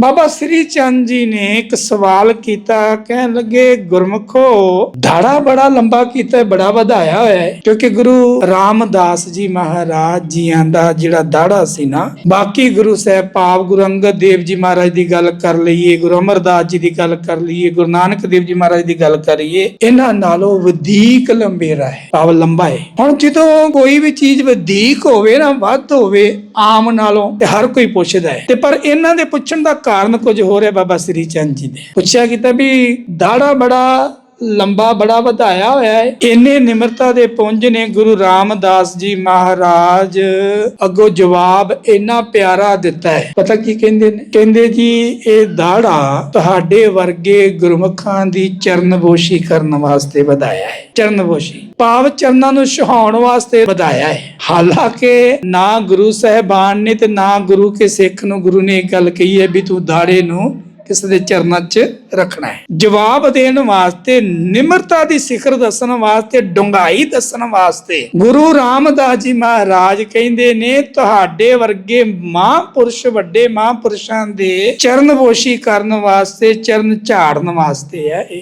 ਬਾਬਾ ਸ੍ਰੀ ਚੰਦ ਜੀ ਨੇ ਇੱਕ ਸਵਾਲ ਕੀਤਾ, ਕਹਿਣ ਲੱਗੇ, ਗੁਰਮਖੋ ਦਾੜਾ ਬੜਾ ਲੰਬਾ ਕੀਤਾ ਬੜਾ ਵਧਾਇਆ ਹੋਇਆ ਹੈ, ਕਿਉਂਕਿ ਗੁਰੂ ਰਾਮਦਾਸ ਜੀ ਮਹਾਰਾਜ ਜੀਆਂ ਦਾ ਜਿਹੜਾ ਦਾੜਾ ਸੀ ਨਾ, ਬਾਕੀ ਗੁਰੂ ਸਾਹਿਬ ਪਾਪ ਗੁਰੂ ਅੰਗਦ ਦੇਵ ਜੀ ਮਹਾਰਾਜ ਦੀ ਗੱਲ ਕਰ ਲਈਏ, ਗੁਰੂ ਅਮਰਦਾਸ ਜੀ ਦੀ ਗੱਲ ਕਰ ਲਈਏ, ਗੁਰੂ ਨਾਨਕ ਦੇਵ ਜੀ ਮਹਾਰਾਜ ਦੀ ਗੱਲ ਕਰੀਏ, ਇਹਨਾਂ ਨਾਲੋਂ ਵਧੇਕ ਲੰਬੇਰਾ ਹੈ, ਭਾਵ ਲੰਬਾ ਹੈ। ਹੁਣ ਜਦੋਂ ਕੋਈ ਵੀ ਚੀਜ਼ ਵਧੇਕ ਹੋਵੇ ਨਾ, ਵੱਧ ਹੋਵੇ, ਆਮ ਨਾਲੋਂ ਤੇ ਹਰ ਕੋਈ ਪੁੱਛਦਾ ਹੈ। ਤੇ ਪਰ ਇਹਨਾਂ ਦੇ ਪੁੱਛਣ ਦਾ ਕਾਰਨ ਕੁਝ ਹੋਰ ਹੈ ਬਾਬਾ ਸ੍ਰੀ ਚੰਦ ਜੀ ਨੇ ਪੁੱਛਿਆ ਕੀਤਾ ਵੀ ਦਾੜਾ ਬੜਾ ਲੰਬਾ ਬੜਾ ਵਧਾਇਆ ਹੋਇਆ ਹੈ ਇੰਨੇ ਨਿਮਰਤਾ ਦੇ ਪੁੰਜ ਨੇ ਗੁਰੂ ਰਾਮਦਾਸ ਜੀ ਮਹਾਰਾਜ ਅੱਗੋਂ ਜਵਾਬ ਇੰਨਾ ਪਿਆਰਾ ਦਿੱਤਾ ਹੈ ਪਤਾ ਕੀ ਕਹਿੰਦੇ ਨੇ? ਕਹਿੰਦੇ ਜੀ, ਇਹ ਦਾੜਾ ਤੁਹਾਡੇ ਵਰਗੇ ਗੁਰਮੁਖਾਂ ਦੀ ਚਰਨਬੋਸ਼ੀ ਕਰਨ ਵਾਸਤੇ ਵਧਾਇਆ ਹੈ ਚਰਨਬੋਸ਼ੀ ਭਾਵ ਚਰਨਾਂ ਨੂੰ ਸੁਹਾਉਣ ਵਾਸਤੇ ਵਧਾਇਆ ਹੈ ਹਾਲਾਂਕਿ ਨਾ ਗੁਰੂ ਸਾਹਿਬਾਨ ਨੇ ਤੇ ਨਾ ਗੁਰੂ ਕੇ ਸਿੱਖ ਨੂੰ ਗੁਰੂ ਨੇ ਇਹ ਗੱਲ ਕਹੀ ਹੈ ਵੀ ਤੂੰ ਦਾੜੇ ਨੂੰ ਕਿਸ ਦੇ ਚਰਨਾਂ 'ਚ ਰੱਖਣਾ ਹੈ। ਜਵਾਬ ਦੇਣ ਵਾਸਤੇ, ਨਿਮਰਤਾ ਦੀ ਸਿਖਰ ਦੱਸਣ ਵਾਸਤੇ ਡੁੰਗਾਈ ਦੱਸਣ ਵਾਸਤੇ ਗੁਰੂ ਰਾਮਦਾਸ ਜੀ ਮਹਾਰਾਜ ਕਹਿੰਦੇ ਨੇ, ਤੁਹਾਡੇ ਵਰਗੇ ਮਹਾਂਪੁਰਸ਼, ਵੱਡੇ ਮਹਾਂਪੁਰਸ਼ਾਂ ਦੇ ਚਰਨ ਚਰਨਬੋਸ਼ੀ ਕਰਨ ਵਾਸਤੇ, ਚਰਨ ਝਾੜਨ ਵਾਸਤੇ ਹੈ ਇਹ।